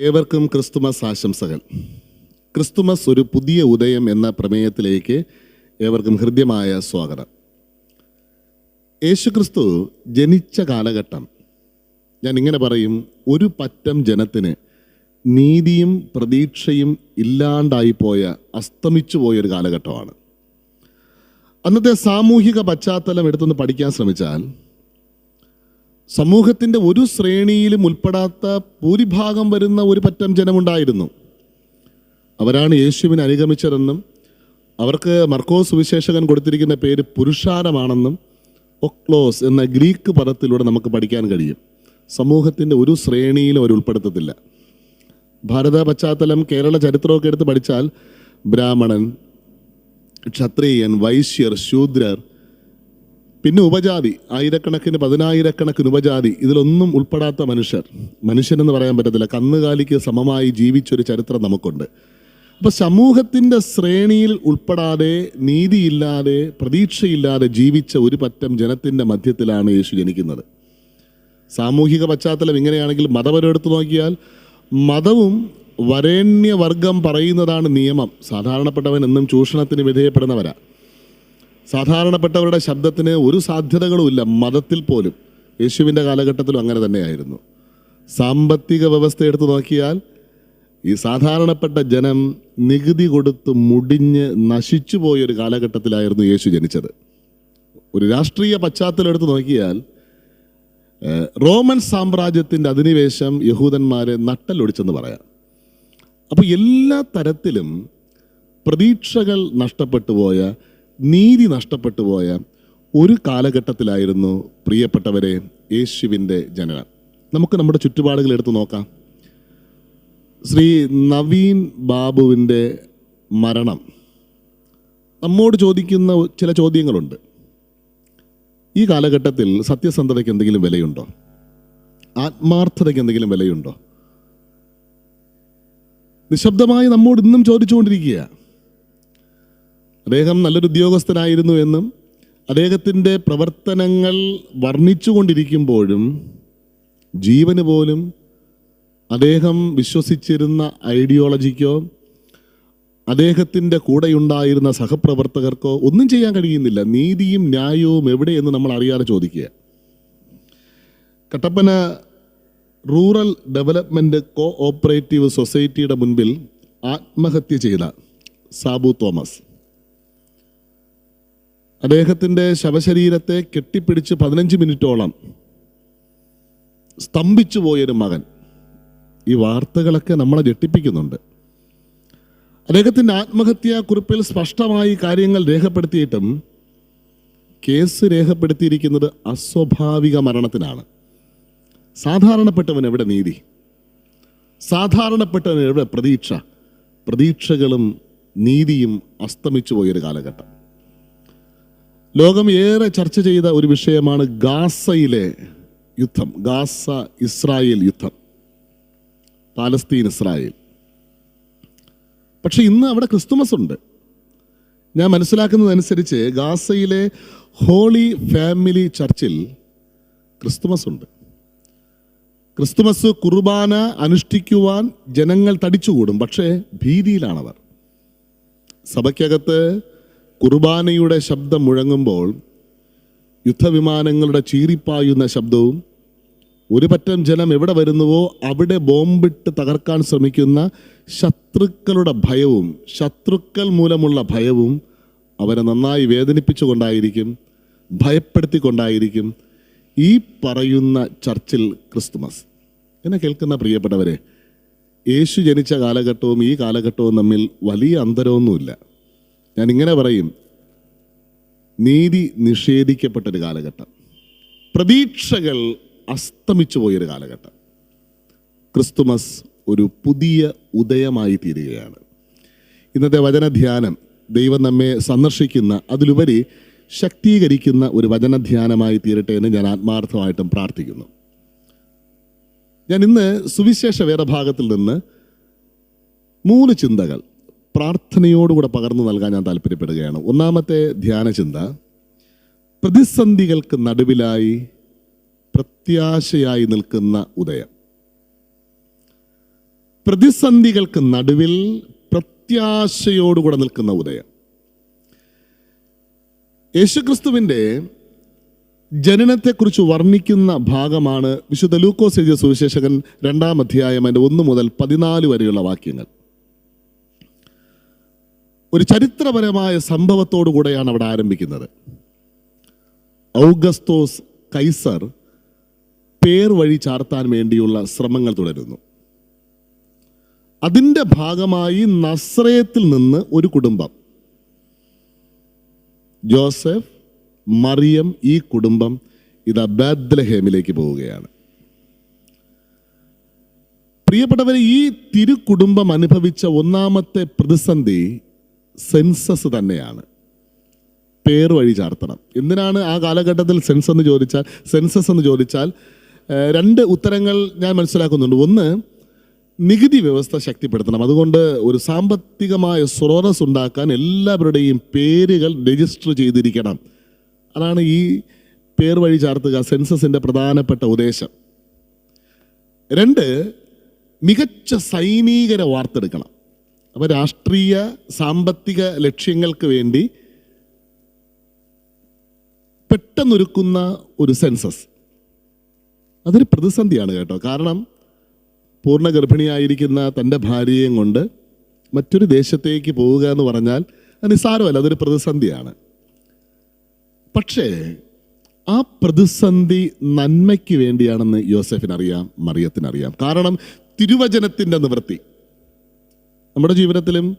ഏവർക്കും ക്രിസ്തുമസ് ആശംസകൾ. ക്രിസ്തുമസ് ഒരു പുതിയ ഉദയം എന്ന പ്രമേയത്തിലേക്ക് ഏവർക്കും ഹൃദ്യമായ സ്വാഗതം. യേശുക്രിസ്തു ജനിച്ച കാലഘട്ടം ഞാൻ ഇങ്ങനെ പറയും ഒരു പറ്റം ജനത്തിന് നീതിയും പ്രതീക്ഷയും ഇല്ലാണ്ടായിപ്പോയ അസ്തമിച്ചു പോയൊരു കാലഘട്ടമാണ്. അന്നത്തെ സാമൂഹിക പശ്ചാത്തലം എടുത്തൊന്ന് പഠിക്കാൻ ശ്രമിച്ചാൽ സമൂഹത്തിന്റെ ഒരു ശ്രേണിയിലും ഉൾപ്പെടാത്ത ഭൂരിഭാഗം വരുന്ന ഒരു പറ്റം ജനമുണ്ടായിരുന്നു. അവരാണ് യേശുവിനെ അനുഗമിച്ചതെന്നും അവർക്ക് മർക്കോസ് സുവിശേഷകൻ കൊടുത്തിരിക്കുന്ന പേര് പുരുഷാരമാണെന്നും ഒക്ലോസ് എന്ന ഗ്രീക്ക് പദത്തിലൂടെ നമുക്ക് പഠിക്കാൻ കഴിയും. സമൂഹത്തിന്റെ ഒരു ശ്രേണിയിലും അവർ ഉൾപ്പെടുത്തത്തില്ല. ഭാരത പശ്ചാത്തലം കേരള ചരിത്രമൊക്കെ എടുത്ത് പഠിച്ചാൽ ബ്രാഹ്മണൻ ക്ഷത്രിയൻ വൈശ്യർ ശൂദ്രർ പിന്നെ ഉപജാതി. ആയിരക്കണക്കിന് പതിനായിരക്കണക്കിന് ഉപജാതി. ഇതിലൊന്നും ഉൾപ്പെടാത്ത മനുഷ്യർ. മനുഷ്യനെന്ന് പറയാൻ പറ്റത്തില്ല. കന്നുകാലിക്ക് സമമായി ജീവിച്ചൊരു ചരിത്രം നമുക്കുണ്ട്. അപ്പോൾ സമൂഹത്തിന്റെ ശ്രേണിയിൽ ഉൾപ്പെടാതെ നീതിയില്ലാതെ പ്രതീക്ഷയില്ലാതെ ജീവിച്ച ഒരു പറ്റം ജനത്തിന്റെ മധ്യത്തിലാണ് യേശു ജനിക്കുന്നത്. സാമൂഹിക പശ്ചാത്തലം ഇങ്ങനെയാണെങ്കിൽ മതപരമെടുത്ത് നോക്കിയാൽ മതവും വരേണ്യവർഗം പറയുന്നതാണ് നിയമം. സാധാരണപ്പെട്ടവൻ എന്നും ചൂഷണത്തിന് വിധേയപ്പെടുന്നവരാ. സാധാരണപ്പെട്ടവരുടെ ശബ്ദത്തിന് ഒരു സാധ്യതകളുമില്ല. മതത്തിൽ പോലും. യേശുവിന്റെ കാലഘട്ടത്തിലും അങ്ങനെ തന്നെയായിരുന്നു. സാമ്പത്തിക വ്യവസ്ഥ എടുത്തു നോക്കിയാൽ ഈ സാധാരണപ്പെട്ട ജനം നികുതി കൊടുത്ത് മുടിഞ്ഞ് നശിച്ചു പോയൊരു കാലഘട്ടത്തിലായിരുന്നു യേശു ജനിച്ചത്. ഒരു രാഷ്ട്രീയ പശ്ചാത്തലം എടുത്തു നോക്കിയാൽ റോമൻ സാമ്രാജ്യത്തിന്റെ അധിനിവേശം യഹൂദന്മാരെ നട്ടലൊടിച്ചെന്ന് പറയാം. അപ്പോൾ എല്ലാ തരത്തിലും പ്രതീക്ഷകൾ നഷ്ടപ്പെട്ടു പോയ നീതി നഷ്ടപ്പെട്ടു പോയ ഒരു കാലഘട്ടത്തിലായിരുന്നു പ്രിയപ്പെട്ടവരെ യേശുവിന്റെ ജനനം. നമുക്ക് നമ്മുടെ ചുറ്റുപാടുകൾ എടുത്തു നോക്കാം. ശ്രീ നവീൻ ബാബുവിന്റെ മരണം. നമ്മോട് ചോദിക്കുന്ന ചില ചോദ്യങ്ങളുണ്ട്. ഈ കാലഘട്ടത്തിൽ സത്യസന്ധതയ്ക്ക് എന്തെങ്കിലും വിലയുണ്ടോ? ആത്മാർത്ഥതയ്ക്ക് എന്തെങ്കിലും വിലയുണ്ടോ? നിശബ്ദമായി നമ്മോട് ഇന്നും ചോദിച്ചുകൊണ്ടിരിക്കുക അദ്ദേഹം നല്ലൊരു ഉദ്യോഗസ്ഥനായിരുന്നു എന്നും അദ്ദേഹത്തിന്റെ പ്രവർത്തനങ്ങൾ വർണിച്ചുകൊണ്ടിരിക്കുമ്പോഴും ജീവന് പോലും അദ്ദേഹം വിശ്വസിച്ചിരുന്ന ഐഡിയോളജിക്കോ അദ്ദേഹത്തിന്റെ കൂടെയുണ്ടായിരുന്ന സഹപ്രവർത്തകർക്കോ ഒന്നും ചെയ്യാൻ കഴിയുന്നില്ല. നീതിയും ന്യായവും എവിടെയെന്ന് നമ്മൾ അറിയാതെ ചോദിക്കുക. Kattappana rural development co operative സൊസൈറ്റിയുടെ മുൻപിൽ ആത്മഹത്യ ചെയ്ത സാബു തോമസ്. അദ്ദേഹത്തിന്റെ ശവശരീരത്തെ കെട്ടിപ്പിടിച്ച് പതിനഞ്ച് മിനിറ്റോളം സ്തംഭിച്ചു പോയൊരു മകൻ. ഈ വാർത്തകളൊക്കെ നമ്മളെ ഞെട്ടിപ്പിക്കുന്നുണ്ട്. അദ്ദേഹത്തിന്റെ ആത്മഹത്യാ കുറിപ്പിൽ സ്പഷ്ടമായി കാര്യങ്ങൾ രേഖപ്പെടുത്തിയിട്ടും കേസ് രേഖപ്പെടുത്തിയിരിക്കുന്നത് അസ്വാഭാവിക മരണത്തിനാണ്. സാധാരണപ്പെട്ടവൻ എവിടെ നീതി? സാധാരണപ്പെട്ടവൻ എവിടെ പ്രതീക്ഷ? പ്രതീക്ഷകളും നീതിയും അസ്തമിച്ചു പോയൊരു കാലഘട്ടം. ലോകം ഏറെ ചർച്ച ചെയ്ത ഒരു വിഷയമാണ് ഗാസയിലെ യുദ്ധം ഗാസ ഇസ്രായേൽ യുദ്ധം പാലസ്തീൻ ഇസ്രായേൽ പക്ഷെ ഇന്ന് അവിടെ ക്രിസ്തുമസ് ഉണ്ട്. ഞാൻ മനസ്സിലാക്കുന്നതനുസരിച്ച് ഗാസയിലെ ഹോളി ഫാമിലി ചർച്ചിൽ ക്രിസ്തുമസ് ഉണ്ട്. ക്രിസ്തുമസ് കുർബാന അനുഷ്ഠിക്കുവാൻ ജനങ്ങൾ തടിച്ചുകൂടും പക്ഷേ ഭീതിയിലാണവർ. സഭയ്ക്കകത്ത് കുർബാനയുടെ ശബ്ദം മുഴങ്ങുമ്പോൾ യുദ്ധവിമാനങ്ങളുടെ ചീറിപ്പായുന്ന ശബ്ദവും ഒരു പറ്റം ജനം എവിടെ വരുന്നുവോ അവിടെ ബോംബിട്ട് തകർക്കാൻ ശ്രമിക്കുന്ന ശത്രുക്കളുടെ ഭയവും ശത്രുക്കൾ മൂലമുള്ള ഭയവും അവരെ നന്നായി വേദനിപ്പിച്ചുകൊണ്ടായിരിക്കും ഭയപ്പെടുത്തിക്കൊണ്ടായിരിക്കും ഈ പറയുന്ന ചർച്ചിൽ ക്രിസ്തുമസ്. എന്നെ കേൾക്കുന്ന പ്രിയപ്പെട്ടവരെ യേശു ജനിച്ച കാലഘട്ടവും ഈ കാലഘട്ടവും തമ്മിൽ വലിയ അന്തരമൊന്നുമില്ല. ഞാൻ ഇങ്ങനെ പറയും നീതി നിഷേധിക്കപ്പെട്ടൊരു കാലഘട്ടം പ്രതീക്ഷകൾ അസ്തമിച്ചു പോയൊരു കാലഘട്ടം. ക്രിസ്തുമസ് ഒരു പുതിയ ഉദയമായി തീരുകയാണ്. ഇന്നത്തെ വചനധ്യാനം ദൈവം നമ്മെ സന്ദർശിക്കുന്ന അതിലുപരി ശക്തീകരിക്കുന്ന ഒരു വചനധ്യാനമായി തീരട്ടെ എന്ന് ഞാൻ ആത്മാർത്ഥമായിട്ടും പ്രാർത്ഥിക്കുന്നു. ഞാൻ ഇന്ന് സുവിശേഷ വേദഭാഗത്തിൽ നിന്ന് മൂന്ന് ചിന്തകൾ പ്രാർത്ഥനയോടുകൂടെ പകർന്നു നൽകാൻ ഞാൻ താല്പര്യപ്പെടുകയാണ്. ഒന്നാമത്തെ ധ്യാനചിന്ത പ്രതിസന്ധികൾക്ക് നടുവിലായി പ്രത്യാശയായി നിൽക്കുന്ന ഉദയം. പ്രതിസന്ധികൾക്ക് നടുവിൽ പ്രത്യാശയോടുകൂടെ നിൽക്കുന്ന ഉദയം. യേശുക്രിസ്തുവിന്റെ ജനനത്തെക്കുറിച്ച് വർണിക്കുന്ന ഭാഗമാണ് വിശുദ്ധ ലൂക്കോസ് എഴുതിയ സുവിശേഷകൻ രണ്ടാം അധ്യായം അതിന്റെ ഒന്ന് മുതൽ പതിനാല് വരെയുള്ള വാക്യങ്ങൾ. ഒരു ചരിത്രപരമായ സംഭവത്തോടു കൂടെയാണ് അവിടെ ആരംഭിക്കുന്നത്. ഔഗസ്തോസ് കൈസർ പേർ വഴി ചാർത്താൻ വേണ്ടിയുള്ള ശ്രമങ്ങൾ തുടരുന്നു. അതിന്റെ ഭാഗമായി നസ്രയത്തിൽ നിന്ന് ഒരു കുടുംബം. ജോസഫ് മറിയം ഈ കുടുംബം ഇത് ബാദ്ലഹേമിലേക്ക് പോവുകയാണ്. പ്രിയപ്പെട്ടവരെ ഈ തിരുക്കുടുംബം അനുഭവിച്ച ഒന്നാമത്തെ പ്രതിസന്ധി സെൻസസ് തന്നെയാണ്. പേർ വഴി ചാർത്തണം. എന്തിനാണ് ആ കാലഘട്ടത്തിൽ സെൻസ് എന്ന് ചോദിച്ചാൽ സെൻസസ് എന്ന് ചോദിച്ചാൽ രണ്ട് ഉത്തരങ്ങൾ ഞാൻ മനസ്സിലാക്കുന്നുണ്ട്. ഒന്ന് നികുതി വ്യവസ്ഥ ശക്തിപ്പെടുത്തണം. അതുകൊണ്ട് ഒരു സാമ്പത്തികമായ സ്രോതസ് ഉണ്ടാക്കാൻ എല്ലാവരുടെയും പേരുകൾ രജിസ്റ്റർ ചെയ്തിരിക്കണം. അതാണ് ഈ പേർ വഴി ചാർത്തുക സെൻസസിന്റെ പ്രധാനപ്പെട്ട ഉദ്ദേശം. രണ്ട് മികച്ച സൈനികരെ വാർത്തെടുക്കണം. അപ്പോൾ രാഷ്ട്രീയ സാമ്പത്തിക ലക്ഷ്യങ്ങൾക്ക് വേണ്ടി പെട്ടെന്നൊരുക്കുന്ന ഒരു സെൻസസ്. അതൊരു പ്രതിസന്ധിയാണ് കേട്ടോ. കാരണം പൂർണ ഗർഭിണിയായിരിക്കുന്ന തന്റെ ഭാര്യയെയും കൊണ്ട് മറ്റൊരു ദേശത്തേക്ക് പോവുക എന്ന് പറഞ്ഞാൽ നിസ്സാരമല്ല അതൊരു പ്രതിസന്ധിയാണ്. പക്ഷേ ആ പ്രതിസന്ധി നന്മയ്ക്ക് വേണ്ടിയാണെന്ന് യോസഫിനറിയാം മറിയത്തിനറിയാം. കാരണം തിരുവചനത്തിന്റെ നിവൃത്തി. നമ്മുടെ ജീവിതത്തിലും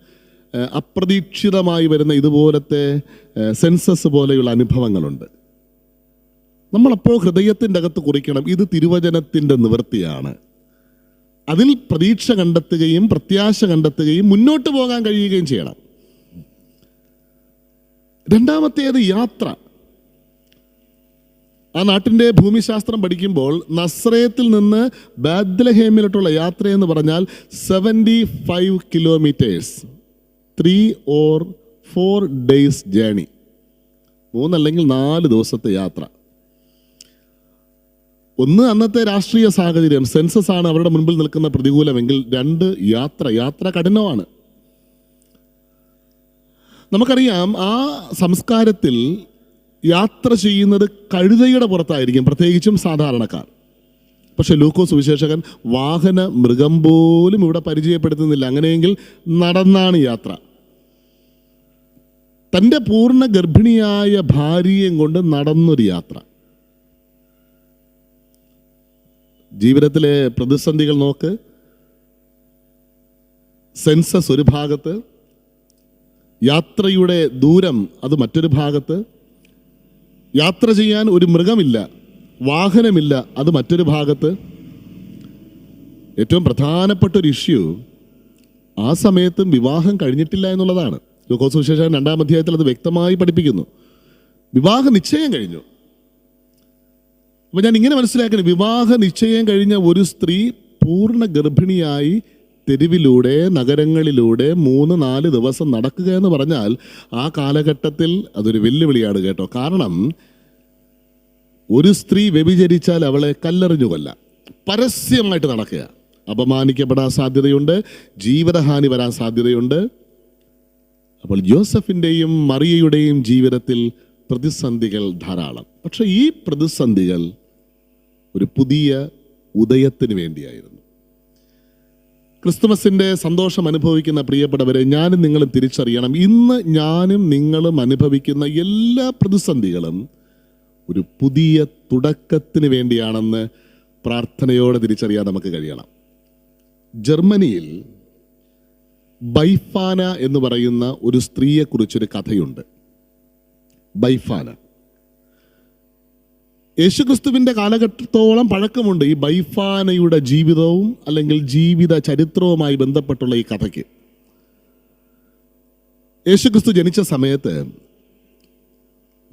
അപ്രതീക്ഷിതമായി വരുന്ന ഇതുപോലത്തെ സെൻസസ് പോലെയുള്ള അനുഭവങ്ങളുണ്ട്. നമ്മളപ്പോൾ ഹൃദയത്തിന്റെ അകത്ത് കുറിക്കണം ഇത് തിരുവചനത്തിന്റെ നിവൃത്തിയാണ്. അതിൽ പ്രതീക്ഷ കണ്ടെത്തുകയും പ്രത്യാശ കണ്ടെത്തുകയും മുന്നോട്ട് പോകാൻ കഴിയുകയും ചെയ്യണം. രണ്ടാമത്തേത് യാത്ര. ആ നാട്ടിന്റെ ഭൂമിശാസ്ത്രം പഠിക്കുമ്പോൾ നസ്രയത്തിൽ നിന്ന് ബാദ്ലഹേമിലോട്ടുള്ള യാത്ര എന്ന് പറഞ്ഞാൽ seventy five kilometres three or four days journey മൂന്നല്ലെങ്കിൽ നാല് ദിവസത്തെ യാത്ര. ഒന്ന് അന്നത്തെ രാഷ്ട്രീയ സാഹചര്യം. സെൻസസ് ആണ് അവരുടെ മുൻപിൽ നിൽക്കുന്ന പ്രതികൂലമെങ്കിൽ രണ്ട് യാത്ര. യാത്ര കഠിനമാണ്. നമുക്കറിയാം ആ സംസ്കാരത്തിൽ യാത്ര ചെയ്യുന്നത് കഴുതയുടെ പുറത്തായിരിക്കും പ്രത്യേകിച്ചും സാധാരണക്കാർ. പക്ഷെ ലൂക്കോസ് വിശേഷകൻ വാഹന മൃഗം പോലും ഇവിടെ പരിചയപ്പെടുത്തുന്നില്ല. അങ്ങനെയെങ്കിൽ നടന്നാണ് യാത്ര. തന്റെ പൂർണ ഗർഭിണിയായ ഭാര്യയും കൊണ്ട് നടന്നൊരു യാത്ര. ജീവിതത്തിലെ പ്രതിസന്ധികൾ നോക്ക്. സെൻസസ് ഒരു ഭാഗത്ത് യാത്രയുടെ ദൂരം അത് മറ്റൊരു ഭാഗത്ത് യാത്ര ചെയ്യാൻ ഒരു മൃഗമില്ല വാഹനമില്ല അത് മറ്റൊരു ഭാഗത്ത്. ഏറ്റവും പ്രധാനപ്പെട്ട ഒരു ഇഷ്യൂ ആ സമയത്തും വിവാഹം കഴിഞ്ഞിട്ടില്ല എന്നുള്ളതാണ്. ലൂക്കോസ് വിശേഷം രണ്ടാം അധ്യായത്തിൽ അത് വ്യക്തമായി പഠിപ്പിക്കുന്നു. വിവാഹ നിശ്ചയം കഴിഞ്ഞു. അപ്പൊ ഞാൻ ഇങ്ങനെ മനസ്സിലാക്കണം വിവാഹ നിശ്ചയം കഴിഞ്ഞ ഒരു സ്ത്രീ പൂർണ ഗർഭിണിയായി തെരുവിലൂടെ നഗരങ്ങളിലൂടെ മൂന്ന് നാല് ദിവസം നടക്കുക എന്ന് പറഞ്ഞാൽ ആ കാലഘട്ടത്തിൽ അതൊരു വെല്ലുവിളിയാണ് കേട്ടോ. കാരണം ഒരു സ്ത്രീ വ്യഭിചരിച്ചാൽ അവളെ കല്ലെറിഞ്ഞു കൊല്ല. പരസ്യമായിട്ട് നടക്കുക. അപമാനിക്കപ്പെടാൻ സാധ്യതയുണ്ട്. ജീവിതഹാനി വരാൻ സാധ്യതയുണ്ട്. അപ്പോൾ ജോസഫിന്റെയും മറിയയുടെയും ജീവിതത്തിൽ പ്രതിസന്ധികൾ ധാരാളം. പക്ഷേ ഈ പ്രതിസന്ധികൾ ഒരു പുതിയ ഉദയത്തിന് വേണ്ടിയായിരുന്നു. ക്രിസ്തുമസിന്റെ സന്തോഷം അനുഭവിക്കുന്ന പ്രിയപ്പെട്ടവരെ ഞാനും നിങ്ങളും തിരിച്ചറിയണം. ഇന്ന് ഞാനും നിങ്ങളും അനുഭവിക്കുന്ന എല്ലാ പ്രതിസന്ധികളും ഒരു പുതിയ തുടക്കത്തിന് വേണ്ടിയാണെന്ന് പ്രാർത്ഥനയോടെ തിരിച്ചറിയാൻ നമുക്ക് കഴിയണം. ജർമ്മനിയിൽ ബൈഫാന എന്ന് പറയുന്ന ഒരു സ്ത്രീയെക്കുറിച്ചൊരു കഥയുണ്ട്. ബൈഫാന. യേശുക്രിസ്തുവിന്റെ കാലഘട്ടത്തോളം പഴക്കമുണ്ട് ഈ ബൈഫാനയുടെ ജീവിതവും അല്ലെങ്കിൽ ജീവിത ചരിത്രവുമായി ബന്ധപ്പെട്ടുള്ള ഈ കഥയ്ക്ക്. യേശുക്രിസ്തു ജനിച്ച സമയത്ത്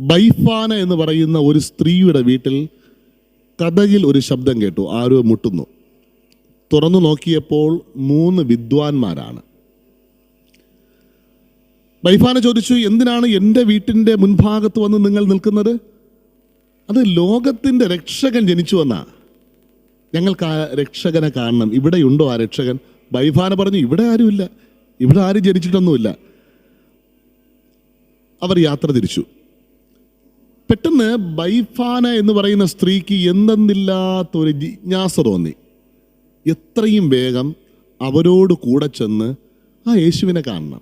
ബൈഫാന എന്ന് പറയുന്ന ഒരു സ്ത്രീയുടെ വീട്ടിൽ കഥയിൽ ഒരു ശബ്ദം കേട്ടു ആരോ മുട്ടുന്നു. തുറന്നു നോക്കിയപ്പോൾ മൂന്ന് വിദ്വാൻമാരാണ്. ബൈഫാന ചോദിച്ചു എന്തിനാണ് എന്റെ വീട്ടിന്റെ മുൻഭാഗത്ത് വന്ന് നിങ്ങൾ നിൽക്കുന്നത്? അത് ലോകത്തിന്റെ രക്ഷകൻ ജനിച്ചു വന്നാ. ഞങ്ങൾക്ക് ആ രക്ഷകനെ കാണണം. ഇവിടെയുണ്ടോ ആ രക്ഷകൻ? ബൈഫാന പറഞ്ഞു ഇവിടെ ആരുമില്ല. ഇവിടെ ആരും ജനിച്ചിട്ടൊന്നുമില്ല. അവർ യാത്ര തിരിച്ചു. പെട്ടെന്ന് ബൈഫാന എന്ന് പറയുന്ന സ്ത്രീക്ക് എന്തെന്നില്ലാത്തൊരു ജിജ്ഞാസ തോന്നി. എത്രയും വേഗം അവരോട് കൂടെ ചെന്ന് ആ യേശുവിനെ കാണണം.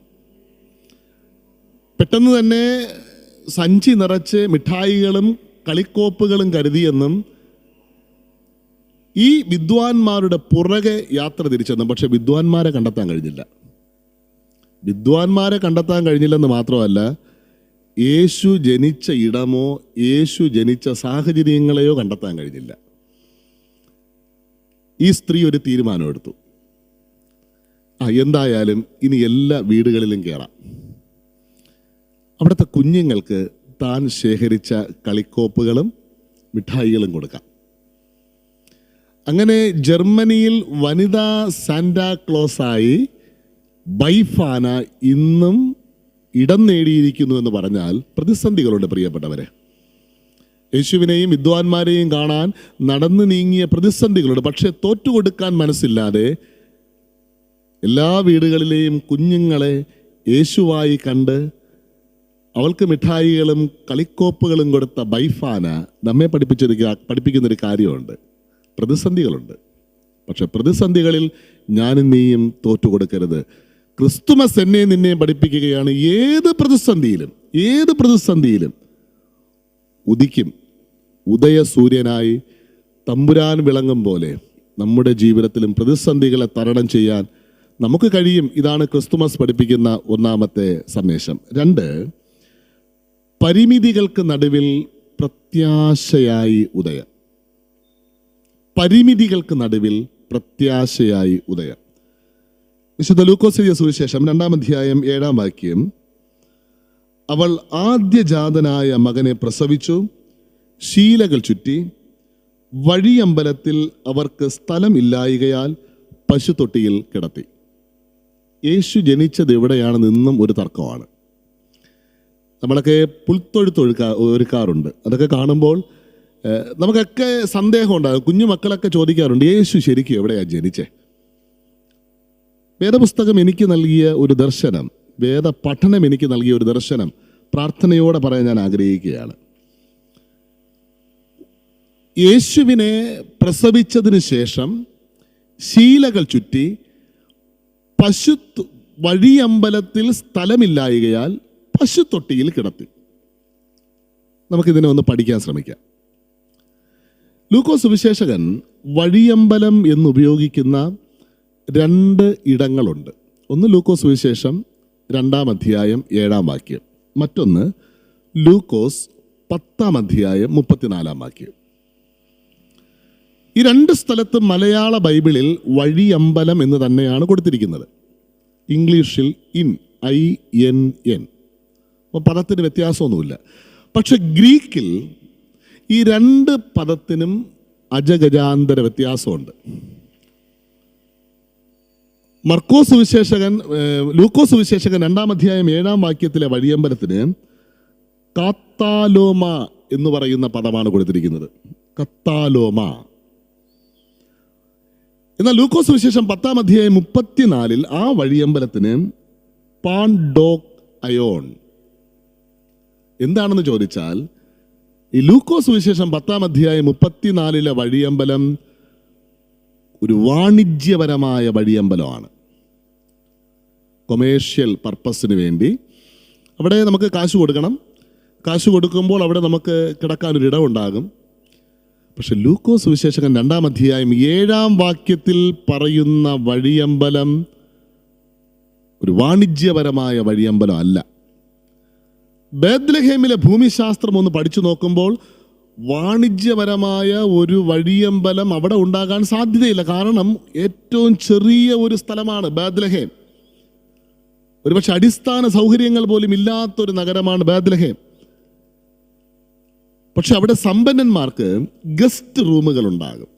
പെട്ടെന്ന് തന്നെ സഞ്ചി നിറച്ച് മിഠായികളും കളിക്കോപ്പുകളും കരുതിയെന്നും ഈ വിദ്വാൻമാരുടെ പുറകെ യാത്ര തിരിച്ചെന്നും. പക്ഷെ വിദ്വാൻമാരെ കണ്ടെത്താൻ കഴിഞ്ഞില്ല. വിദ്വാൻമാരെ കണ്ടെത്താൻ കഴിഞ്ഞില്ലെന്ന് മാത്രമല്ല യേശു ജനിച്ച ഇടമോ യേശു ജനിച്ച സാഹചര്യങ്ങളെയോ കണ്ടെത്താൻ കഴിഞ്ഞില്ല. ഈ സ്ത്രീ ഒരു തീരുമാനമെടുത്തു. ആ എന്തായാലും ഇനി എല്ലാ വീടുകളിലും കയറാം അവിടുത്തെ കുഞ്ഞുങ്ങൾക്ക് താൻ ശേഖരിച്ച കളിക്കോപ്പുകളും മിഠായികളും കൊടുക്കാം. അങ്ങനെ ജർമ്മനിയിൽ വനിതാ സാന്റാ ക്ലോസായി ബൈഫാന ഇന്നും ഇടം നേടിയിരിക്കുന്നു എന്ന് പറഞ്ഞാൽ പ്രതിസന്ധികളുണ്ട് പ്രിയപ്പെട്ടവരെ. യേശുവിനെയും വിദ്വാൻമാരെയും കാണാൻ നടന്നു നീങ്ങിയ പ്രതിസന്ധികളുണ്ട്. പക്ഷെ തോറ്റുകൊടുക്കാൻ മനസ്സില്ലാതെ എല്ലാ വീടുകളിലെയും കുഞ്ഞുങ്ങളെ യേശുവായി കണ്ട് അവൾക്ക് മിഠായികളും കളിക്കോപ്പുകളും കൊടുത്ത ബൈഫാന നമ്മെ പഠിപ്പിച്ചൊരു കാ- പഠിപ്പിക്കുന്നൊരു കാര്യമുണ്ട്. പ്രതിസന്ധികളുണ്ട്. പക്ഷെ പ്രതിസന്ധികളിൽ ഞാനും നീയും തോറ്റുകൊടുക്കരുത് ക്രിസ്തുമസ് എന്നെ നിന്നെ പഠിപ്പിക്കുകയാണ്. ഏത് പ്രതിസന്ധിയിലും ഏത് പ്രതിസന്ധിയിലും ഉദിക്കും. ഉദയസൂര്യനായി തമ്പുരാൻ വിളങ്ങും പോലെ നമ്മുടെ ജീവിതത്തിലും പ്രതിസന്ധികളെ തരണം ചെയ്യാൻ നമുക്ക് കഴിയും. ഇതാണ് ക്രിസ്തുമസ് പഠിപ്പിക്കുന്ന ഒന്നാമത്തെ സന്ദേശം. രണ്ട് പരിമിതികൾക്ക് നടുവിൽ പ്രത്യാശയായി ഉദയം. പരിമിതികൾക്ക് നടുവിൽ പ്രത്യാശയായി ഉദയം. വിശുദ്ധ ലൂക്കോസിയ സുവിശേഷം രണ്ടാം അധ്യായം ഏഴാം വാക്യം. അവൾ ആദ്യജാതനായ മകനെ പ്രസവിച്ചു ശീലകൾ ചുറ്റി വഴിയമ്പലത്തിൽ അവർക്ക് സ്ഥലം സ്ഥലമില്ലായികയാൽ പശുത്തൊട്ടിയിൽ കിടത്തി. യേശു ജനിച്ചത് എവിടെയാണെന്ന് നിന്നും ഒരു തർക്കമാണ്. നമ്മളൊക്കെ പുൽത്തൊഴുത്ത് ഒഴുക്കാ ഒരുക്കാറുണ്ട്. അതൊക്കെ കാണുമ്പോൾ നമുക്കൊക്കെ സന്ദേഹം ഉണ്ടാകും. കുഞ്ഞു മക്കളൊക്കെ ചോദിക്കാറുണ്ട് യേശു ശരിക്കും എവിടെയാ ജനിച്ചേ? വേദപുസ്തകം എനിക്ക് നൽകിയ ഒരു ദർശനം വേദ പഠനം എനിക്ക് നൽകിയ ഒരു ദർശനം പ്രാർത്ഥനയോടെ പറയാൻ ഞാൻ ആഗ്രഹിക്കുകയാണ്. യേശുവിനെ പ്രസവിച്ചതിന് ശേഷം ശീലകൾ ചുറ്റി പശു വഴിയമ്പലത്തിൽ സ്ഥലമില്ലായികയാൽ പശുത്തൊട്ടിയിൽ കിടത്തി. നമുക്കിതിനെ ഒന്ന് പഠിക്കാൻ ശ്രമിക്കാം. ലൂക്കോ സുവിശേഷകൻ വഴിയമ്പലം എന്നുപയോഗിക്കുന്ന രണ്ട് ഇടങ്ങളുണ്ട്. ഒന്ന് ലൂക്കോസ് സുവിശേഷം രണ്ടാം അധ്യായം ഏഴാം വാക്യം. മറ്റൊന്ന് ലൂക്കോസ് പത്താം അധ്യായം മുപ്പത്തിനാലാം വാക്യം. ഈ രണ്ട് സ്ഥലത്ത് മലയാള ബൈബിളിൽ വഴിയമ്പലം എന്ന് തന്നെയാണ് കൊടുത്തിരിക്കുന്നത്. ഇംഗ്ലീഷിൽ ഇൻ ഐ എൻ എൻ. പദത്തിന് വ്യത്യാസമൊന്നുമില്ല. പക്ഷെ ഗ്രീക്കിൽ ഈ രണ്ട് പദത്തിനും അജഗജാന്തര വ്യത്യാസമുണ്ട്. മർക്കോസ് സുവിശേഷകൻ ലൂക്കോസ് സുവിശേഷകൻ രണ്ടാം അധ്യായം ഏഴാം വാക്യത്തിലെ വഴിയമ്പലത്തിന് കാത്താലോമ എന്ന് പറയുന്ന പദമാണ് കൊടുത്തിരിക്കുന്നത്. കത്താലോമ. എന്നാൽ ലൂക്കോസ് സുവിശേഷം പത്താം അധ്യായം മുപ്പത്തിനാലിൽ ആ വഴിയമ്പലത്തിന് പാൻഡോക് അയോൺ എന്താണെന്ന് ചോദിച്ചാൽ ഈ ലൂക്കോസ് സുവിശേഷം പത്താം അധ്യായം മുപ്പത്തിനാലിലെ വഴിയമ്പലം ഒരു വാണിജ്യപരമായ വഴിയമ്പലമാണ്. കൊമേഴ്ഷ്യൽ പർപ്പസിന് വേണ്ടി. അവിടെ നമുക്ക് കാശ് കൊടുക്കണം. കാശ് കൊടുക്കുമ്പോൾ അവിടെ നമുക്ക് കിടക്കാൻ ഒരു ഇടമുണ്ടാകും പക്ഷെ ലൂക്കോസ് വിശേഷകൻ രണ്ടാം അധ്യായം ഏഴാം വാക്യത്തിൽ പറയുന്ന വഴിയമ്പലം ഒരു വാണിജ്യപരമായ വഴിയമ്പലം അല്ല. ബേദ്ലഹേമിലെ ഭൂമിശാസ്ത്രം ഒന്ന് പഠിച്ചു നോക്കുമ്പോൾ വാണിജ്യപരമായ ഒരു വഴിയമ്പലം അവിടെ ഉണ്ടാകാൻ സാധ്യതയില്ല. കാരണം ഏറ്റവും ചെറിയ ഒരു സ്ഥലമാണ് ബേദ്ലഹേം ഒരുപക്ഷെ അടിസ്ഥാന സൗകര്യങ്ങൾ പോലും ഇല്ലാത്തൊരു നഗരമാണ് ബേദ്ലഹേം പക്ഷെ അവിടെ സമ്പന്നന്മാർക്ക് ഗസ്റ്റ് റൂമുകൾ ഉണ്ടാകും.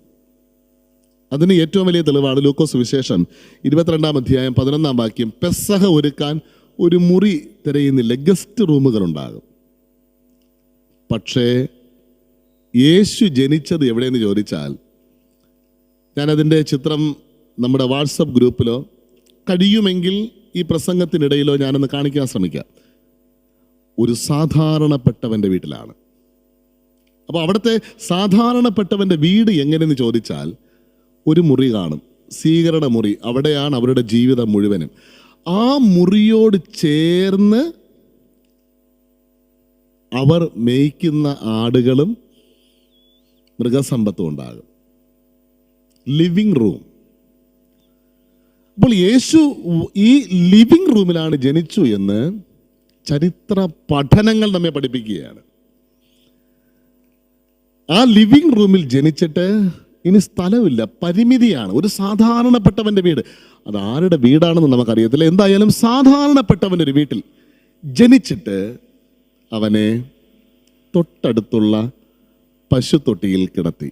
അതിന് ഏറ്റവും വലിയ തെളിവാണ് ലൂക്കോസ് വിശേഷം ഇരുപത്തിരണ്ടാം അധ്യായം പതിനൊന്നാം വാക്യം പെസഹ ഒരുക്കാൻ ഒരു മുറി തിരയുന്നില്ല. ഗസ്റ്റ് റൂമുകൾ ഉണ്ടാകും പക്ഷേ യേശു ജനിച്ചത് എവിടെയെന്ന് ചോദിച്ചാൽ ഞാനതിന്റെ ചിത്രം നമ്മുടെ വാട്സപ്പ് ഗ്രൂപ്പിലോ കഴിയുമെങ്കിൽ ഈ പ്രസംഗത്തിനിടയിലോ ഞാനൊന്ന് കാണിക്കാൻ ശ്രമിക്കാം. ഒരു സാധാരണപ്പെട്ടവന്റെ വീട്ടിലാണ്. അപ്പോൾ അവിടുത്തെ സാധാരണപ്പെട്ടവന്റെ വീട് എങ്ങനെയെന്ന് ചോദിച്ചാൽ ഒരു മുറി കാണും. സ്വീകരണ മുറി. അവിടെയാണ് അവരുടെ ജീവിതം മുഴുവനും. ആ മുറിയോട് ചേർന്ന് അവർ മേയ്ക്കുന്ന ആടുകളും മൃഗസമ്പത്തും ഉണ്ടാകും. ലിവിങ് റൂം അപ്പോൾ യേശു ഈ ലിവിങ് റൂമിലാണ് ജനിച്ചു എന്ന് ചരിത്ര പഠനങ്ങൾ നമ്മെ പഠിപ്പിക്കുകയാണ്. ആ ലിവിങ് റൂമിൽ ജനിച്ചിട്ട് ഇനി സ്ഥലമില്ല പരിമിതിയാണ്. ഒരു സാധാരണപ്പെട്ടവന്റെ വീട്. അത് ആരുടെ വീടാണെന്ന് നമുക്കറിയത്തില്ല. എന്തായാലും സാധാരണപ്പെട്ടവന്റെ ഒരു വീട്ടിൽ ജനിച്ചിട്ട് അവനെ തൊട്ടടുത്തുള്ള പശുത്തൊട്ടിയിൽ കിടത്തി.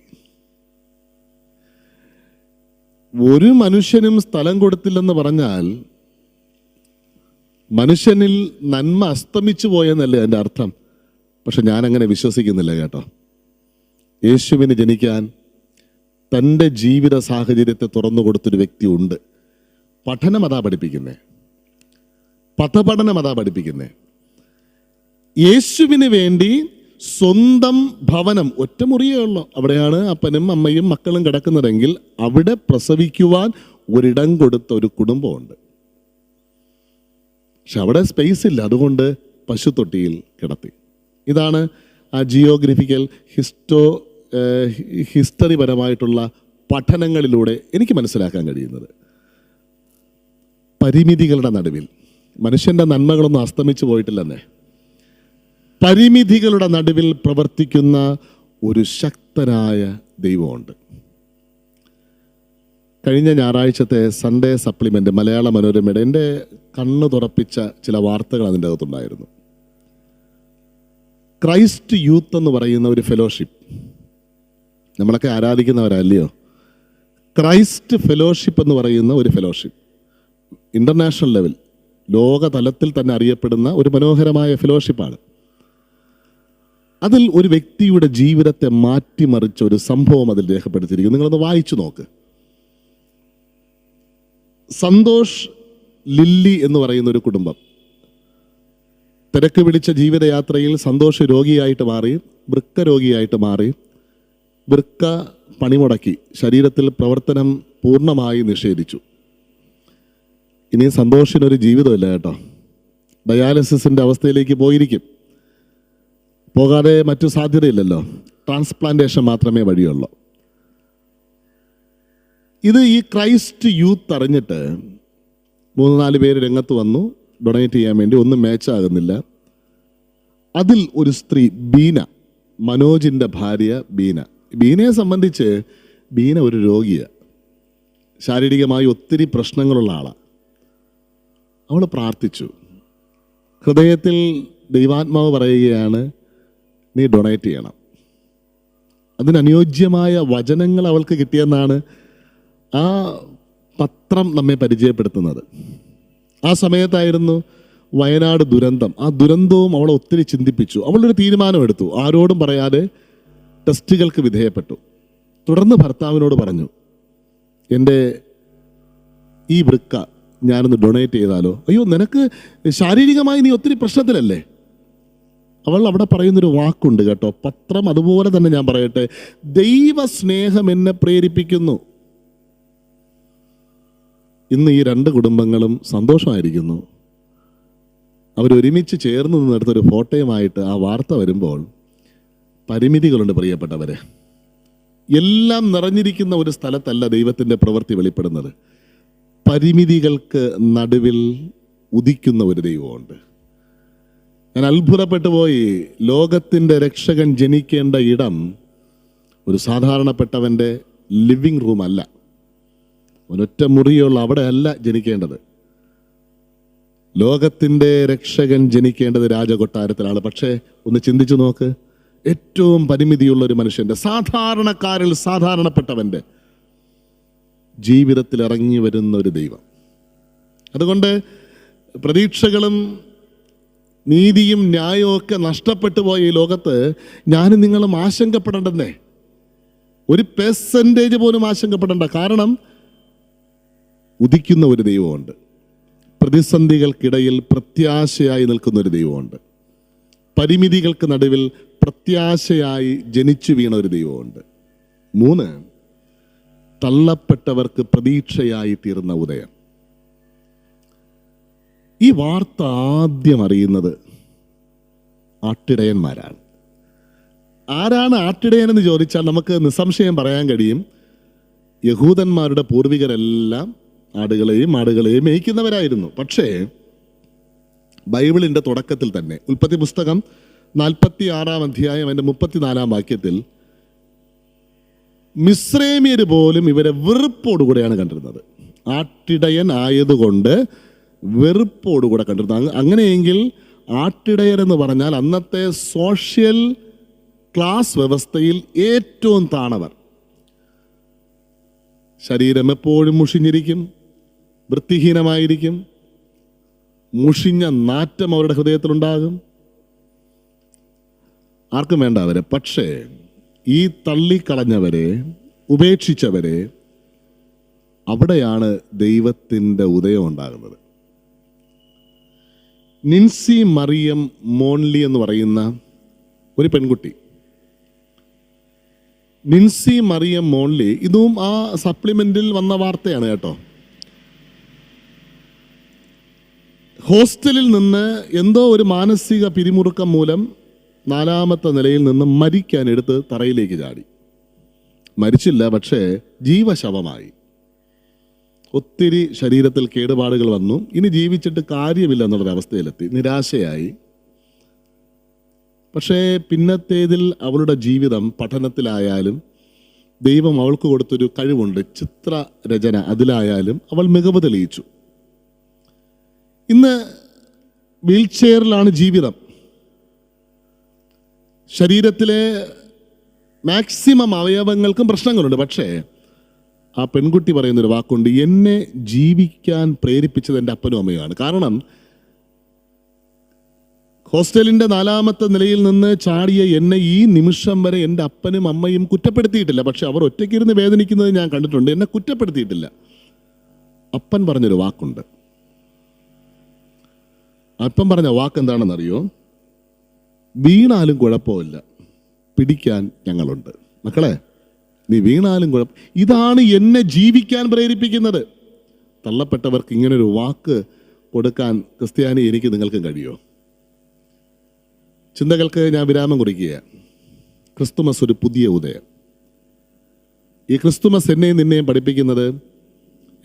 ഒരു മനുഷ്യനും സ്ഥലം കൊടുത്തില്ലെന്ന് പറഞ്ഞാൽ മനുഷ്യനിൽ നന്മ അസ്തമിച്ചു പോയെന്നല്ലേ എന്റെ അർത്ഥം. പക്ഷെ ഞാൻ അങ്ങനെ വിശ്വസിക്കുന്നില്ല കേട്ടോ. യേശുവിന് ജനിക്കാൻ തന്റെ ജീവിത സാഹചര്യത്തെ തുറന്നു കൊടുത്തൊരു വ്യക്തി ഉണ്ട് പഠനം അതാ പഠിപ്പിക്കുന്നേ. പഥപഠനം അതാ പഠിപ്പിക്കുന്നേ. യേശുവിന് വേണ്ടി സ്വന്തം ഭവനം ഒറ്റമുറിയേ ഉള്ളൂ. അവിടെയാണ് അപ്പനും അമ്മയും മക്കളും കിടക്കുന്നതെങ്കിൽ അവിടെ പ്രസവിക്കുവാൻ ഒരിടം കൊടുത്ത ഒരു കുടുംബമുണ്ട്. പക്ഷെ അവിടെ സ്പേസ് ഇല്ല. അതുകൊണ്ട് പശുത്തൊട്ടിയിൽ കിടത്തി. ഇതാണ് ആ ജിയോഗ്രഫിക്കൽ ഹിസ്റ്റോ ഹിസ്റ്ററി പരമായിട്ടുള്ള പഠനങ്ങളിലൂടെ എനിക്ക് മനസ്സിലാക്കാൻ കഴിയുന്നത്. പരിമിതികളുടെ നടുവിൽ. മനുഷ്യന്റെ നന്മകളൊന്നും അസ്തമിച്ചു പോയിട്ടില്ലെന്നേ. പരിമിതികളുടെ നടുവിൽ പ്രവർത്തിക്കുന്ന ഒരു ശക്തനായ ദൈവമുണ്ട്. കഴിഞ്ഞ ഞായറാഴ്ചത്തെ സൺഡേ സപ്ലിമെന്റ് മലയാള മനോരമയുടെ എന്റെ കണ്ണ് തുറപ്പിച്ച ചില വാർത്തകൾ അതിന്റെ അകത്തുണ്ടായിരുന്നു. ക്രൈസ്റ്റ് യൂത്ത് എന്ന് പറയുന്ന ഒരു ഫെലോഷിപ്പ് നമ്മളൊക്കെ ആരാധിക്കുന്നവരല്ലയോ? ക്രൈസ്റ്റ് ഫെലോഷിപ്പ് എന്ന് പറയുന്ന ഒരു ഫെലോഷിപ്പ് ഇന്റർനാഷണൽ ലെവൽ ലോകതലത്തിൽ തന്നെ അറിയപ്പെടുന്ന ഒരു മനോഹരമായ ഫെലോഷിപ്പാണ് അതിൽ ഒരു വ്യക്തിയുടെ ജീവിതത്തെ മാറ്റിമറിച്ച ഒരു സംഭവം അതിൽ രേഖപ്പെടുത്തിയിരിക്കുന്നു. നിങ്ങളൊന്ന് വായിച്ചു നോക്ക്. സന്തോഷ് ലില്ലി എന്ന് പറയുന്ന ഒരു കുടുംബം. തിരക്ക് പിടിച്ച ജീവിതയാത്രയിൽ സന്തോഷ് രോഗിയായിട്ട് മാറി വൃക്ക രോഗിയായിട്ട് മാറി വൃക്ക പണിമുടക്കി ശരീരത്തിൽ പ്രവർത്തനം പൂർണമായി നിഷേധിച്ചു. ഇനി സന്തോഷിനൊരു ജീവിതമില്ല കേട്ടോ. ഡയാലിസിസിന്റെ അവസ്ഥയിലേക്ക് പോയിരിക്കും. പോകാതെ മറ്റു സാധ്യതയില്ലല്ലോ. ട്രാൻസ്പ്ലാന്റേഷൻ മാത്രമേ വഴിയുള്ളൂ. ഇത് ഈ ക്രൈസ്റ്റ് യൂത്ത് അറിഞ്ഞിട്ട് മൂന്ന് നാല് പേര് രംഗത്ത് വന്നു. ഡൊണേറ്റ് ചെയ്യാൻ വേണ്ടി ഒന്നും മാച്ചാകുന്നില്ല അതിൽ ഒരു സ്ത്രീ ബീന മനോജിന്റെ ഭാര്യ ബീന. ബീനയെ സംബന്ധിച്ച് ബീന ഒരു രോഗിയാണ് ശാരീരികമായി ഒത്തിരി പ്രശ്നങ്ങളുള്ള ആളാണ് അവൾ പ്രാർത്ഥിച്ചു. ഹൃദയത്തിൽ ദൈവാത്മാവ് പറയുകയാണ് നീ ഡൊണേറ്റ് ചെയ്യണം. അതിനനുയോജ്യമായ വചനങ്ങൾ അവൾക്ക് കിട്ടിയെന്നാണ് ആ പത്രം നമ്മെ പരിചയപ്പെടുത്തുന്നത്. ആ സമയത്തായിരുന്നു വയനാട് ദുരന്തം. ആ ദുരന്തവും അവളെ ഒത്തിരി ചിന്തിപ്പിച്ചു. അവളൊരു തീരുമാനമെടുത്തു. ആരോടും പറയാതെ ടെസ്റ്റുകൾക്ക് വിധേയപ്പെട്ടു. തുടർന്ന് ഭർത്താവിനോട് പറഞ്ഞു എന്റെ ഈ വൃക്ക ഞാനൊന്ന് ഡൊണേറ്റ് ചെയ്താലോ? അയ്യോ നിനക്ക് ശാരീരികമായി നീ ഒത്തിരി പ്രശ്നത്തിലല്ലേ? അവൾ അവിടെ പറയുന്നൊരു വാക്കുണ്ട് കേട്ടോ പത്രം അതുപോലെ തന്നെ ഞാൻ പറയട്ടെ. ദൈവസ്നേഹം എന്നെ പ്രേരിപ്പിക്കുന്നു. ഇന്ന് ഈ രണ്ട് കുടുംബങ്ങളും സന്തോഷമായിരിക്കുന്നു. അവരൊരുമിച്ച് ചേർന്ന് നിന്നെടുത്തൊരു ഫോട്ടോയുമായിട്ട് ആ വാർത്ത വരുമ്പോൾ പരിമിതികളുണ്ട് പ്രിയപ്പെട്ടവരെ. എല്ലാം നിറഞ്ഞിരിക്കുന്ന ഒരു സ്ഥലത്തല്ല ദൈവത്തിന്റെ പ്രവൃത്തി വെളിപ്പെടുന്നത്. പരിമിതികൾക്ക് നടുവിൽ ഉദിക്കുന്ന ഒരു ദൈവമുണ്ട്. ഞാൻ അത്ഭുതപ്പെട്ടു പോയി. ലോകത്തിന്റെ രക്ഷകൻ ജനിക്കേണ്ട ഇടം ഒരു സാധാരണപ്പെട്ടവന്റെ ലിവിങ് റൂം അല്ല. ഒരൊറ്റ മുറിയുള്ള അവിടെ അല്ല ജനിക്കേണ്ടത്. ലോകത്തിന്റെ രക്ഷകൻ ജനിക്കേണ്ടത് രാജകൊട്ടാരത്തിലാണ്. പക്ഷേ ഒന്ന് ചിന്തിച്ചു നോക്ക്. ഏറ്റവും പരിമിതിയുള്ള ഒരു മനുഷ്യന്റെ സാധാരണക്കാരിൽ സാധാരണപ്പെട്ടവന്റെ ജീവിതത്തിൽ ഇറങ്ങി വരുന്ന ഒരു ദൈവം. അതുകൊണ്ട് പ്രതീക്ഷകളും നീതിയും ന്യായവും ഒക്കെ നഷ്ടപ്പെട്ടു പോയ ഈ ലോകത്ത് ഞാനും നിങ്ങളും ആശങ്കപ്പെടേണ്ടെന്നേ. ഒരു പെർസെന്റേജ് പോലും ആശങ്കപ്പെടേണ്ട. കാരണം ഉദിക്കുന്ന ഒരു ദൈവമുണ്ട്. പ്രതിസന്ധികൾക്കിടയിൽ പ്രത്യാശയായി നിൽക്കുന്ന ഒരു ദൈവമുണ്ട്. പരിമിതികൾക്ക് നടുവിൽ പ്രത്യാശയായി ജനിച്ചു വീണ ഒരു ദൈവമുണ്ട്. മൂന്ന് തള്ളപ്പെട്ടവർക്ക് പ്രതീക്ഷയായി തീർന്ന ഉദയം. ഈ വാർത്ത ആദ്യം അറിയുന്നത് ആട്ടിടയന്മാരാണ്. ആരാണ് ആട്ടിടയൻ എന്ന് ചോദിച്ചാൽ നമുക്ക് നിസ്സംശയം പറയാൻ കഴിയും. യഹൂദന്മാരുടെ പൂർവികരെല്ലാം ആടുകളെയും ആടുകളെയും മേയ്ക്കുന്നവരായിരുന്നു. പക്ഷേ ബൈബിളിന്റെ തുടക്കത്തിൽ തന്നെ ഉൽപ്പത്തി പുസ്തകം നാൽപ്പത്തി ആറാം അധ്യായം അതിന്റെ മുപ്പത്തിനാലാം വാക്യത്തിൽ മിശ്രേമിയർ പോലും ഇവരെ വെറുപ്പോടുകൂടെയാണ് കണ്ടിരുന്നത്. ആട്ടിടയൻ ആയതുകൊണ്ട് വെറുപ്പോടുകൂടെ കണ്ടിരുന്നത്. അങ്ങ- അങ്ങനെയെങ്കിൽ ആട്ടിടയർ എന്ന് പറഞ്ഞാൽ അന്നത്തെ സോഷ്യൽ ക്ലാസ് വ്യവസ്ഥയിൽ ഏറ്റവും താണവർ. ശരീരം എപ്പോഴും മുഷിഞ്ഞിരിക്കും വൃത്തിഹീനമായിരിക്കും മുഷിഞ്ഞ നാറ്റം അവരുടെ ഹൃദയത്തിലുണ്ടാകും. ആർക്കും വേണ്ട അവരെ. പക്ഷേ ഈ തള്ളിക്കളഞ്ഞവരെ ഉപേക്ഷിച്ചവരെ അവിടെയാണ് ദൈവത്തിന്റെ ഉദയം ഉണ്ടാകുന്നത്. നിൻസി മറിയം മോൺലി എന്ന് പറയുന്ന ഒരു പെൺകുട്ടി. നിൻസി മറിയം മോൺലി ഇതും ആ സപ്ലിമെന്റിൽ വന്ന വാർത്തയാണ് കേട്ടോ. ഹോസ്റ്റലിൽ നിന്ന് എന്തോ ഒരു മാനസിക പിരിമുറുക്കം മൂലം നാലാമത്തെ നിലയിൽ നിന്ന് മരിക്കാൻ എടുത്ത് തറയിലേക്ക് ചാടി. മരിച്ചില്ല പക്ഷേ ജീവശവമായി. ഒത്തിരി ശരീരത്തിൽ കേടുപാടുകൾ വന്നു. ഇനി ജീവിച്ചിട്ട് കാര്യമില്ല എന്നുള്ളൊരവസ്ഥയിലെത്തി നിരാശയായി. പക്ഷേ പിന്നത്തേതിൽ അവളുടെ ജീവിതം പഠനത്തിലായാലും ദൈവം അവൾക്ക് കൊടുത്തൊരു കഴിവുണ്ട് ചിത്രരചന അതിലായാലും അവൾ മികവ് തെളിയിച്ചു. ഇന്ന് വീൽ ചെയറിലാണ് ജീവിതം. ശരീരത്തിലെ മാക്സിമം അവയവങ്ങൾക്കും പ്രശ്നങ്ങളുണ്ട്. പക്ഷേ ആ പെൺകുട്ടി പറയുന്നൊരു വാക്കുണ്ട് എന്നെ ജീവിക്കാൻ പ്രേരിപ്പിച്ചത് എന്റെ അപ്പനും അമ്മയുമാണ്. കാരണം ഹോസ്റ്റലിന്റെ നാലാമത്തെ നിലയിൽ നിന്ന് ചാടിയ എന്നെ ഈ നിമിഷം വരെ എന്റെ അപ്പനും അമ്മയും കുറ്റപ്പെടുത്തിയിട്ടില്ല. പക്ഷെ അവർ ഒറ്റയ്ക്കിരുന്ന് വേദനിക്കുന്നത് ഞാൻ കണ്ടിട്ടുണ്ട്. എന്നെ കുറ്റപ്പെടുത്തിയിട്ടില്ല. അപ്പൻ പറഞ്ഞൊരു വാക്കുണ്ട് അപ്പൻ പറഞ്ഞ വാക്ക് എന്താണെന്നറിയോ വീണാലും കുഴപ്പമില്ല. പിടിക്കാൻ ഞങ്ങളുണ്ട്. മക്കളെ നീ വീണാലും കുഴപ്പം ഇതാണ് എന്നെ ജീവിക്കാൻ പ്രേരിപ്പിക്കുന്നത്. തള്ളപ്പെട്ടവർക്ക് ഇങ്ങനൊരു വാക്ക് കൊടുക്കാൻ ക്രിസ്ത്യാനി എനിക്ക് നിങ്ങൾക്കും കഴിയുമോ ചിന്തകൾക്ക് ഞാൻ വിരാമം കുറിക്കുക ക്രിസ്തുമസ് ഒരു പുതിയ ഉദയം. ഈ ക്രിസ്തുമസ് എന്നെയും നിന്നെയും പഠിപ്പിക്കുന്നത്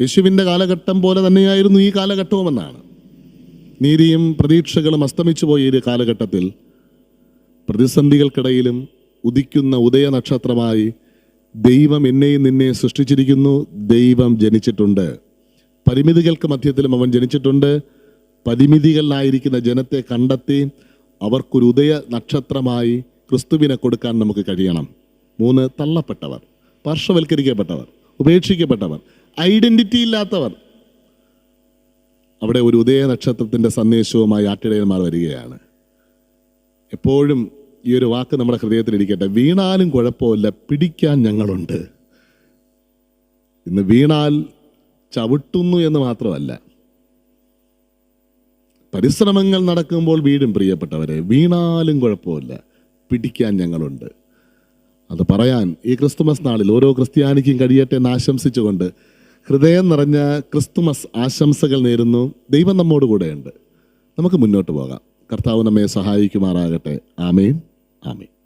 യേശുവിന്റെ കാലഘട്ടം പോലെ തന്നെയായിരുന്നു ഈ കാലഘട്ടവുമെന്നാണ്. നീതിയും പ്രതീക്ഷകളും അസ്തമിച്ചു പോയ ഈ കാലഘട്ടത്തിൽ പ്രതിസന്ധികൾക്കിടയിലും ഉദിക്കുന്ന ഉദയ നക്ഷത്രമായി ദൈവം എന്നെയും നിന്നെ സൃഷ്ടിച്ചിരിക്കുന്നു ദൈവം ജനിച്ചിട്ടുണ്ട്. പരിമിതികൾക്ക് മധ്യത്തിലും അവൻ ജനിച്ചിട്ടുണ്ട്. പരിമിതികളിലായിരിക്കുന്ന ജനത്തെ കണ്ടെത്തി അവർക്കൊരു ഉദയ നക്ഷത്രമായി ക്രിസ്തുവിനെ കൊടുക്കാൻ നമുക്ക് കഴിയണം. മൂന്ന് തള്ളപ്പെട്ടവർ പാർശ്വവൽക്കരിക്കപ്പെട്ടവർ ഉപേക്ഷിക്കപ്പെട്ടവർ ഐഡന്റിറ്റി ഇല്ലാത്തവർ അവിടെ ഒരു ഉദയ നക്ഷത്രത്തിന്റെ സന്ദേശവുമായി ആട്ടിടയന്മാർ വരികയാണ്. എപ്പോഴും ഈ ഒരു വാക്ക് നമ്മുടെ ഹൃദയത്തിൽ ഹൃദയത്തിലിരിക്കട്ടെ വീണാലും കുഴപ്പമില്ല പിടിക്കാൻ ഞങ്ങളുണ്ട്. ഇന്ന് വീണാൽ ചവിട്ടുന്നു എന്ന് മാത്രമല്ല പരിശ്രമങ്ങൾ നടക്കുമ്പോൾ വീടും പ്രിയപ്പെട്ടവരെ വീണാലും കുഴപ്പമില്ല പിടിക്കാൻ ഞങ്ങളുണ്ട്. അത് പറയാൻ ഈ ക്രിസ്തുമസ് നാളിൽ ഓരോ ക്രിസ്ത്യാനിക്കും കഴിയട്ടെ എന്ന് ആശംസിച്ചുകൊണ്ട് ഹൃദയം നിറഞ്ഞ ക്രിസ്തുമസ് ആശംസകൾ നേരുന്നു. ദൈവം നമ്മോട് കൂടെയുണ്ട്. നമുക്ക് മുന്നോട്ട് പോകാം. കർത്താവ് നമ്മെ സഹായിക്കുമാറാകട്ടെ. ആമേൻ. ആമേൻ.